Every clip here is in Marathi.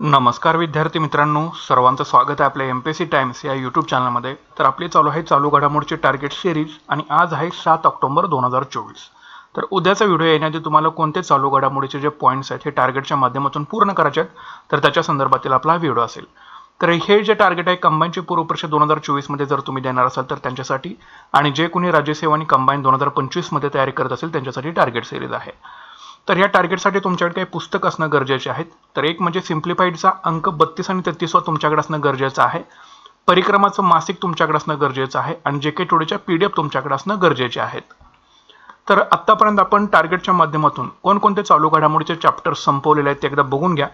नमस्कार विद्यार्थी मित्रांनो सर्वांचं स्वागत आहे आपल्या एम पी सी टाइम्स या यूट्यूब चॅनलमध्ये तर आपली चालू आहे चालू घडामोडची टार्गेट सिरीज आणि आज आहे सात ऑक्टोबर दोन हजार चोवीस. तर उद्याचा व्हिडिओ येण्याआधी तुम्हाला कोणते चालू घडामोडीचे जे पॉईंट्स आहेत हे टार्गेटच्या माध्यमातून पूर्ण करायचे आहेत तर त्याच्या संदर्भातील आपला हा व्हिडिओ असेल. तर हे जे टार्गेट आहे कंबाईनची पूर्व परीक्षा दोन हजार चोवीसमध्ये जर तुम्ही देणार असाल तर त्यांच्यासाठी आणि जे कोणी राज्यसेवा आणि कंबाईन दोन हजार पंचवीसमध्ये तयारी करत असेल त्यांच्यासाठी टार्गेट सिरीज आहे. तर या टार्गेटसाठी तुमच्याकडे काही पुस्तक असणं गरजेचे आहेत. तर एक म्हणजे सिम्प्लिफाईडचा अंक बत्तीस आणि तेहतीसवा तुमच्याकडे असणं गरजेचं आहे. परिक्रमाचं मासिक तुमच्याकडे असणं गरजेचं आहे आणि जे के टुडेच्या पी डी एफ तुमच्याकडे असणं गरजेचे आहेत. तर आत्तापर्यंत आपण टार्गेटच्या माध्यमातून कोणकोणते चालू घडामोडीचे चॅप्टर संपवलेले आहेत ते एकदा बघून घ्या.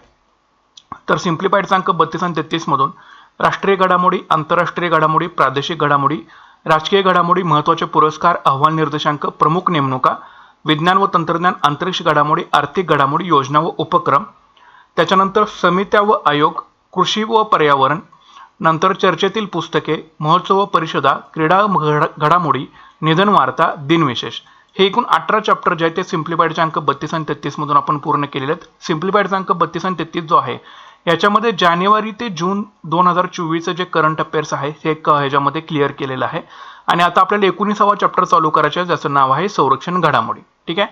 तर सिम्प्लिफाईडचा अंक बत्तीस आणि तेहतीसमधून राष्ट्रीय घडामोडी आंतरराष्ट्रीय घडामोडी प्रादेशिक घडामोडी राजकीय घडामोडी महत्त्वाचे पुरस्कार अहवाल निर्देशांक प्रमुख नेमणुका विज्ञान व तंत्रज्ञान अंतरिक्ष घडामोडी आर्थिक घडामोडी योजना व उपक्रम त्याच्यानंतर समित्या व आयोग कृषी व पर्यावरण नंतर चर्चेतील पुस्तके महोत्सव परिषदा क्रीडा घडामोडी निधन वार्ता दिनविशेष. हे एकूण अठरा चॅप्टर जे आहे ते सिम्प्लिफाईडचे अंक बत्तीस आणि तेहतीसमधून आपण पूर्ण केलेले आहेत. सिम्प्लिफाईडचा अंक बत्तीस आणि तेहतीस जो आहे याच्यामध्ये जानेवारी ते जून दोन हजार चोवीसचं जे करंट अफेअर्स आहे हे ह्याच्यामध्ये क्लिअर केलेलं आहे. आणि आता आपल्याला एकोणीसावा चॅप्टर चालू करायचा आहे ज्याचं नाव आहे संरक्षण घडामोडी. ठीक आहे?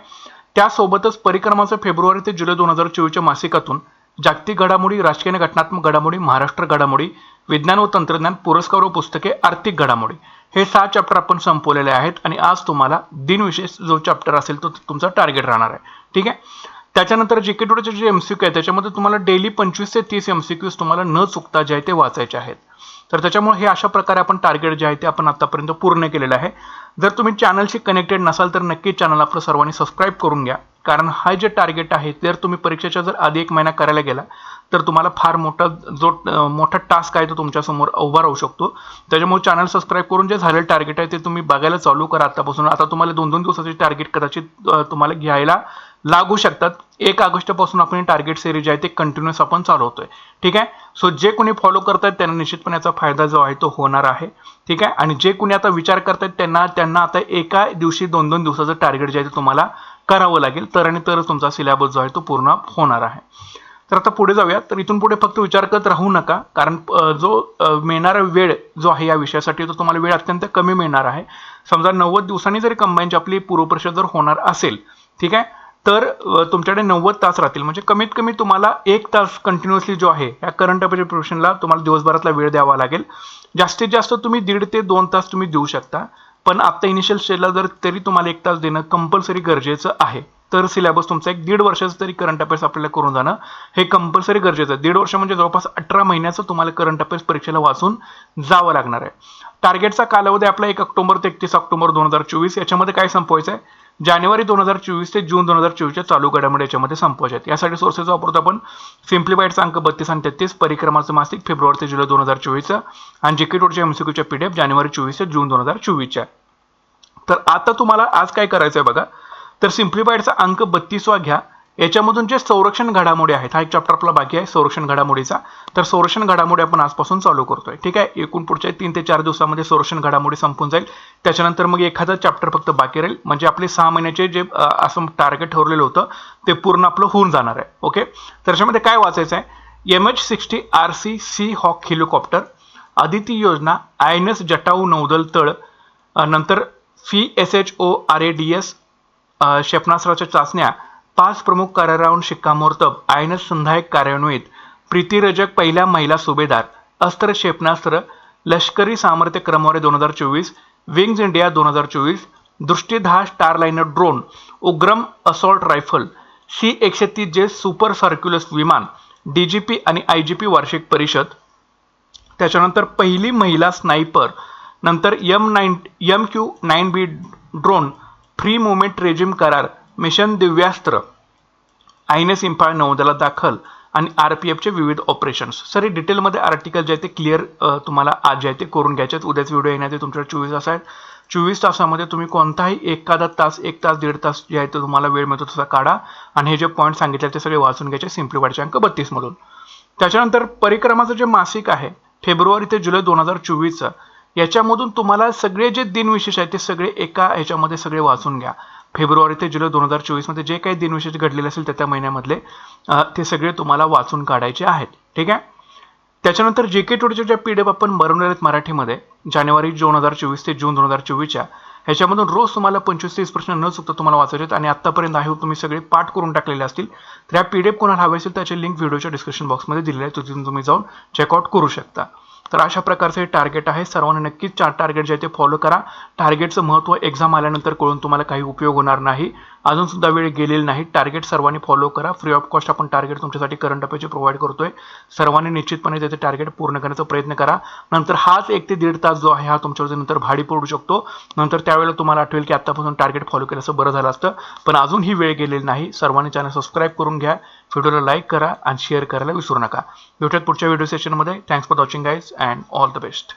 त्यासोबतच परिक्रमाचं फेब्रुवारी ते जुलै दोन हजार चोवीसच्या मासिकातून जागतिक घडामोडी राजकीय घटनात्मक घडामोडी महाराष्ट्र घडामोडी विज्ञान व तंत्रज्ञान पुरस्कार व पुस्तके आर्थिक घडामोडी हे सहा चॅप्टर आपण संपवलेले आहेत आणि आज तुम्हाला दिनविशेष जो चॅप्टर असेल तो तुमचा टार्गेट राहणार आहे. ठीक आहे? त्याच्यानंतर जे के टुडेचे जे एमसीक्यू आहे त्याच्यामध्ये तुम्हाला डेली पंचवीस ते तीस एमसीक्यूज तुम्हाला न चुकता जे आहे ते वाचायचे आहेत. तर त्याच्यामुळे हे अशा प्रकारे आपण टार्गेट जे आहे ते आपण आतापर्यंत पूर्ण केलेलं आहे. जर तुम्ही चॅनलशी कनेक्टेड नसाल तर नक्की चॅनल आपलं सर्वांनी सबस्क्राईब करून घ्या. कारण हा जे टार्गेट आहे जर तुम्ही परीक्षेच्या जर आधी एक महिना करायला गेला तर तुम्हाला फार मोठा जो मोठा टास्क आहे तो तुमच्यासमोर उभा राहू शकतो. त्याच्यामुळे चॅनल सबस्क्राईब करून जे झालेलं टार्गेट आहे ते तुम्ही बघायला चालू करा आतापासून. आता तुम्हाला दोन दोन दिवसाचे टार्गेट कदाचित तुम्हाला घ्यायला लागू शकतात. एक ऑगस्टपासून आपण टार्गेट सिरीज आहे ते कंटिन्युअस आपण चालवतोय. ठीक आहे? सो जे कोणी फॉलो करतायत त्यांना निश्चितपणे याचा फायदा जो आहे तो होणार आहे. ठीक आहे? आणि जे कोणी आता विचार करतायत त्यांना त्यांना आता एका दिवशी दोन दोन दिवसाचं टार्गेट जे आहे ते तुम्हाला करावं लागेल. तर आणि तरच तुमचा सिलेबस जो आहे तो पूर्ण होणार आहे. तर आता पुढे जाऊया. तर इथून पुढे फक्त विचार करत राहू नका. कारण जो मिळणारा वेळ जो आहे या विषयासाठी तो तुम्हाला वेळ अत्यंत कमी मिळणार आहे. समजा नव्वद दिवसांनी जरी कंबाईनची आपली पूर्वपरीक्षा जर होणार असेल ठीक आहे? तर तुमच्याकडे नव्वद तास राहतील. म्हणजे कमीत कमी तुम्हाला एक तास कंटिन्युअसली जो आहे या करंट अफेअर प्रिपरेशनला तुम्हाला दिवसभरातला वेळ द्यावा लागेल. जास्तीत जास्त तुम्ही दीड ते दोन तास तुम्ही देऊ शकता. पण आत्ता इनिशियल स्टेजला जर तरी तुम्हाला एक तास देणं कंपल्सरी गरजेचं आहे. तर सिलेबस तुमचा एक दीड वर्षाचं तरी करंट अफेअर्स आपल्याला करून जाणं हे कंपल्सरी गरजेचं आहे. दीड वर्ष म्हणजे जवळपास अठरा महिन्याचं तुम्हाला करंट अफेअर्स परीक्षेला वाचून जावं लागणार आहे. टार्गेटचा कालावधी आपला एक ऑक्टोबर ते एकतीस ऑक्टोबर दोन हजार चोवीस याच्यामध्ये काय संपवायचं आहे जानेवारी दोन हजार चोवीस ते जून दोन हजार चोवीसच्या चालू घडामोडी याच्यामध्ये संपवायचे आहेत. यासाठी सोर्सेस वापरतो आपण. सिम्प्लिफाईडचा अंक बत्तीस आणि तेहतीस. परिक्रमाचं मासिक फेब्रुवारी ते जुलै दोन हजार चोवीसचं. आणि जेके के टोडच्या एमसीक्यूच्या पी डी एफ जानेवारी चोवीस ते जून दोन हजार चोवीसच्या. तर आता तुम्हाला आज काय करायचं आहे बघा. तर सिम्प्लिफाईडचा अंक बत्तीसवा घ्या. याच्यामधून जे संरक्षण घडामोडी आहेत हा एक चॅप्टर आपला बाकी आहे संरक्षण घडामोडीचा. तर संरक्षण घडामोडी आपण आजपासून चालू करतोय. ठीक आहे? एकूण पुढच्या तीन ते चार दिवसामध्ये संरक्षण घडामोडी संपून जाईल. त्याच्यानंतर मग एखादा चॅप्टर फक्त बाकी राहील. म्हणजे आपले सहा महिन्याचे जे असं टार्गेट ठरलेलं होतं ते पूर्ण आपलं होऊन जाणार आहे. ओके? तर त्याच्यामध्ये काय वाचायचं आहे M H sixty R C C hawk helicopter Aditi योजना आय एन एस जटाऊ नौदल तळ नंतर V S H O R A D S क्षेपणास्त्राच्या चाचण्या पाच प्रमुख कार्यालयावरून शिक्कामोर्तब आयनस संधायक कार्यान्वित प्रीतिरजक पहिल्या महिला सुभेदार अस्त्र क्षेपणास्त्र लष्करी सामर्थ्य क्रमवारी दोन हजार चोवीस विंग्ज इंडिया दोन हजार चोवीस दृष्टीधा starliner drone Ugram assault rifle C एकशे तीस जे सुपर सर्क्युलस विमान डी जी पी आणि आय जी पी वार्षिक परिषद. त्याच्यानंतर पहिली महिला स्नायपर नंतर M nine M Q nine B drone free movement regime करार mission Divyastra. I N S Imphal दाखल आणि आर पी एफचे विविध ऑपरेशन्स सर हे डिटेलमध्ये आर्टिकल जे आहे ते क्लिअर तुम्हाला आज जे आहे ते करून घ्यायचे आहेत. उद्याच व्हिडिओ येण्याचे तुमच्या चोवीस तास आहेत चोवीस तासामध्ये तुम्ही कोणताही एखादा तास एक तास दीड तास जे आहे ते तुम्हाला वेळ मिळतो तसा काढा. आणि हे जे पॉईंट सांगितले ते सगळे वाचून घ्यायचे सिम्प्लिफाईडचे अंक बत्तीसमधून त्याच्यानंतर परिक्रमाचं जे मासिक आहे फेब्रुवारी ते जुलै दोन हजार चोवीसचं याच्यामधून तुम्हाला सगळे जे दिनविशेष आहेत ते सगळे एका ह्याच्यामध्ये सगळे वाचून घ्या. फेब्रुवारी ते जुलै दोन हजार चोवीसमध्ये जे काही दिनविशेष घडलेले असेल त्या त्या महिन्यामधले ते सगळे तुम्हाला वाचून काढायचे आहेत. ठीक आहे? त्याच्यानंतर जे के टोडीच्या ज्या पी डी एफ आपण बनवलेले आहेत मराठीमध्ये जानेवारी दोन हजार चोवीस ते जून दोन हजार चोवीसच्या ह्याच्यामधून रोज तुम्हाला पंचवीस तीस प्रश्न न चुकता तुम्हाला वाचायचे आहेत आणि आत्तापर्यंत आहे हो तुम्ही सगळे पाठ करून टाकलेले असतील. तर या पी डी एफ कोणाला हवे असेल त्याचे लिंक व्हिडिओच्या डिस्क्रिप्शन बॉक्समध्ये दिलेली आहे तिथून तुम्ही जाऊन चेकआउट करू शकता. तर अशा प्रकारचं हे टार्गेट आहे. सर्वांनी नक्कीच चार टार्गेट जे आहे ते फॉलो करा. टार्गेटचं महत्त्व एक्झाम आल्यानंतर कळून तुम्हाला काही उपयोग होणार नाही. अजून सुद्धा वेळ गेलेली नाही. टार्गेट सर्वांनी फॉलो करा. फ्री ऑफ कॉस्ट आपण टार्गेट तुमच्यासाठी करंट अफेअरचे प्रोव्हाइड करतोय. सर्वांनी निश्चितपणे त्याचे टार्गेट पूर्ण करण्याचा प्रयत्न करा. नंतर हाच एक ते दीड तास जो आहे हा तुमच्यावरती नंतर भाडी पडू शकतो. नंतर त्यावेळेला तुम्हाला आठवेल की आतापासून टार्गेट फॉलो केलं असं बरं झालं असतं. पण अजून ही वेळ गेलेली नाही. सर्वांनी चॅनल सबस्क्राईब करून घ्या. व्हिडिओला लाईक करा आणि शेअर करायला विसरू नका. भेटूयात पुढच्या व्हिडिओ सेशनमध्ये thanks for watching guys and all the best